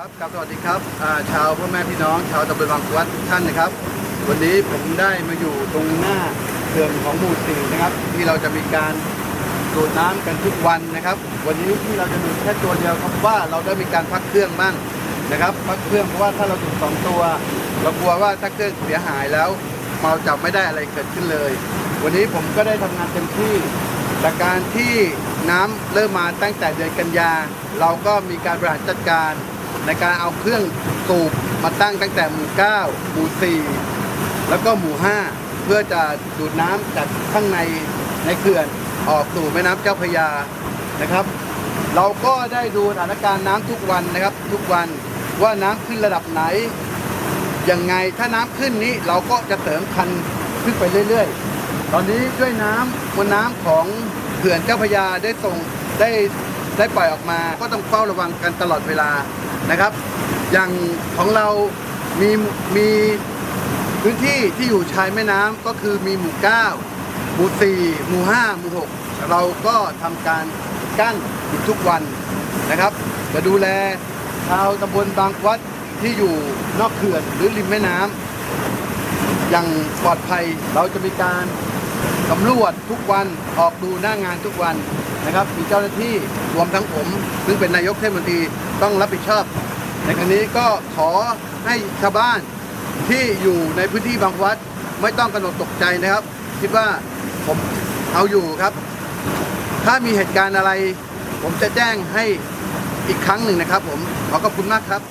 ครับกับสวัสดีครับชาวพ่อแม่พี่น้องชาวตำบลบางวัดทุกท่านนะครับ วันนี้ผมได้มาอยู่ตรงหน้าเขื่อนของหมู่สี่นะครับ ที่เราจะมีการดูดน้ำกันทุกวันนะครับ วันนี้ที่เราจะดูดแค่ตัวเดียวครับว่าเราได้มีการพักเครื่องบ้างนะครับ พักเครื่องเพราะว่าถ้าเราดูดสองตัว เรากลัวว่าถ้าเครื่องเสียหายแล้วเราจับไม่ได้อะไรเกิดขึ้นเลย วันนี้ผมก็ได้ทำงานเต็มที่จากการที่น้ำเริ่มมาตั้งแต่เดือนกันยาเราก็มีการบริหารจัดการ ในการเอาเครื่องสูบมาตั้งตั้งแต่หมู่ 9 หมู่ 4 แล้วก็หมู่ 5 เพื่อจะดูดน้ำจากข้างในในเขื่อนออกสู่แม่น้ำเจ้าพระยานะครับ เราก็ได้ดูสถานการณ์น้ำทุกวันนะครับ ทุกวันว่าน้ำขึ้นระดับไหน ยังไงถ้าน้ำขึ้นนี้เราก็จะเสริมคันขึ้นไปเรื่อยๆ ตอนนี้ด้วยน้ำมวลน้ำของเขื่อนเจ้าพระยาได้ส่งได้ได้ปล่อยออกมา ก็ต้องเฝ้าระวังกันตลอดเวลา นะครับ อย่างของเรามีมีพื้นที่ที่อยู่ชายแม่น้ำก็คือมีหมู่ 9 หมู่ 4 หมู่ 5 หมู่ 6 เราก็ทำการกั้นอยู่ทุกวันนะครับ จะดูแลชาวตำบลบางวัดที่อยู่นอกเขื่อนหรือริมแม่น้ำอย่างปลอดภัยเราจะมีการสำรวจทุกวันออกดูหน้างานทุกวัน นะครับ มีเจ้าหน้าที่รวมทั้งผม ซึ่งเป็นนายกเทศมนตรีต้องรับผิดชอบ ในครั้งนี้ก็ขอให้ชาวบ้านที่อยู่ในพื้นที่บางวัดไม่ต้องกระหนดตกใจนะครับ คิดว่าผมเอาอยู่ครับ ถ้ามีเหตุการณ์อะไร ผมจะแจ้งให้อีกครั้งหนึ่งนะครับ ผมขอขอบคุณมากครับ